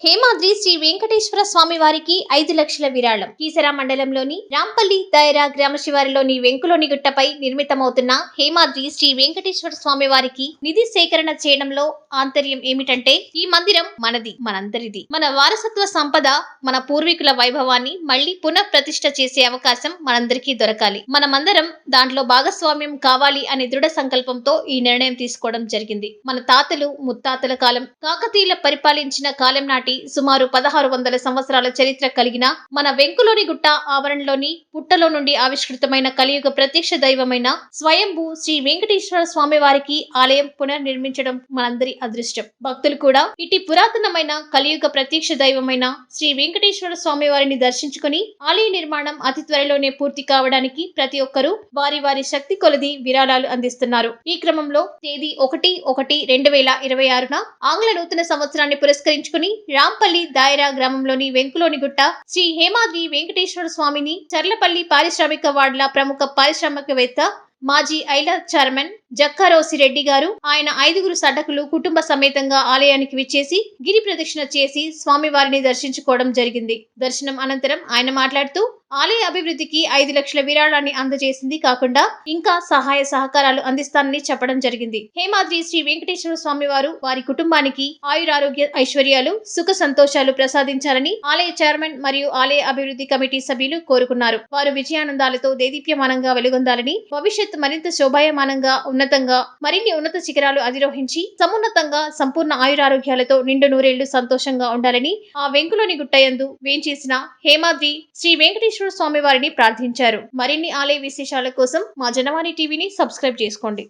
హేమాద్రి శ్రీ వెంకటేశ్వర స్వామి వారికి ఐదు లక్షల విరాళం. కీసరా మండలంలోని రాంపల్లి దాయరా గ్రామ శివారిలోని వెంకులోని గుట్టపై నిర్మితమవుతున్న హేమాద్రి శ్రీ వెంకటేశ్వర స్వామి వారికి నిధి సేకరణ చేయడంలో ఆంతర్యం ఏమిటంటే ఈ మందిరం మనది మనందరిది. మన వారసత్వ సంపద మన పూర్వీకుల వైభవాన్ని మళ్ళీ పునః ప్రతిష్ఠ చేసే అవకాశం మనందరికీ దొరకాలి. మనమందరం దాంట్లో భాగస్వామ్యం కావాలి అనే దృఢ సంకల్పంతో ఈ నిర్ణయం తీసుకోవడం జరిగింది. మన తాతలు ముత్తాతల కాలం కాకతీయుల పరిపాలించిన కాలం నాటి సుమారు పదహారు వందల సంవత్సరాల చరిత్ర కలిగిన మన వెంకులోని గుట్ట ఆవరణలోని పుట్టలో నుండి ఆవిష్కృతమైన కలియుగ ప్రత్యక్ష దైవమైన స్వయంభూ శ్రీ వెంకటేశ్వర స్వామి వారికి ఆలయం పునర్నిర్మించడం మనందరి అదృష్టం. భక్తులు కూడా ఇటు పురాతనమైన కలియుగ ప్రత్యక్ష దైవమైన శ్రీ వెంకటేశ్వర స్వామి వారిని దర్శించుకుని ఆలయ నిర్మాణం అతి త్వరలోనే పూర్తి కావడానికి ప్రతి ఒక్కరూ వారి వారి శక్తి కొలది విరాళాలు అందిస్తున్నారు. ఈ క్రమంలో తేదీ ఒకటి ఒకటి రెండు వేల ఇరవై ఆరున ఆంగ్ల నూతన సంవత్సరాన్ని పురస్కరించుకుని రాంపల్లి దాయరా గ్రామంలోని వెంకులోని గుట్ట శ్రీ హేమాద్రి వెంకటేశ్వర స్వామిని చర్లపల్లి పారిశ్రామిక వార్డుల ప్రముఖ పారిశ్రామికవేత్త మాజీ ఐల చైర్మన్ జక్కారోసి రెడ్డి గారు ఆయన ఐదుగురు సడ్డకులు కుటుంబ సమేతంగా ఆలయానికి విచ్చేసి గిరి ప్రదక్షిణ చేసి స్వామివారిని దర్శించుకోవడం జరిగింది. దర్శనం అనంతరం ఆయన మాట్లాడుతూ ఆలయ అభివృద్ధికి ఐదు లక్షల విరాళాన్ని అందజేసింది కాకుండా ఇంకా సహాయ సహకారాలు అందిస్తానని చెప్పడం జరిగింది. హేమాద్రి శ్రీ వెంకటేశ్వర స్వామి వారు వారి కుటుంబానికి ఆయురారోగ్య ఐశ్వర్యాలు సుఖ సంతోషాలు ప్రసాదించాలని ఆలయ చైర్మన్ మరియు ఆలయ అభివృద్ధి కమిటీ సభ్యులు కోరుకున్నారు. వారు విజయానందాలతో దేదీప్యమానంగా వెలుగొందాలని భవిష్యత్ మరింత శోభాయమానంగా ఉన్నతంగా మరిన్ని ఉన్నత శిఖరాలు అధిరోహించి సమున్నతంగా సంపూర్ణ ఆయురారోగ్యాలతో నిండు నూరేళ్ళు సంతోషంగా ఉండాలని ఆ వెంకులోని గుట్టయందు వేంచేసిన హేమాద్రి శ్రీ వెంకటేశ్వర స్వామి వారిని ప్రార్థించారు. మరిన్ని ఆలయ విశేషాల కోసం మా జనవాణి టీవీని సబ్స్క్రైబ్ చేసుకోండి.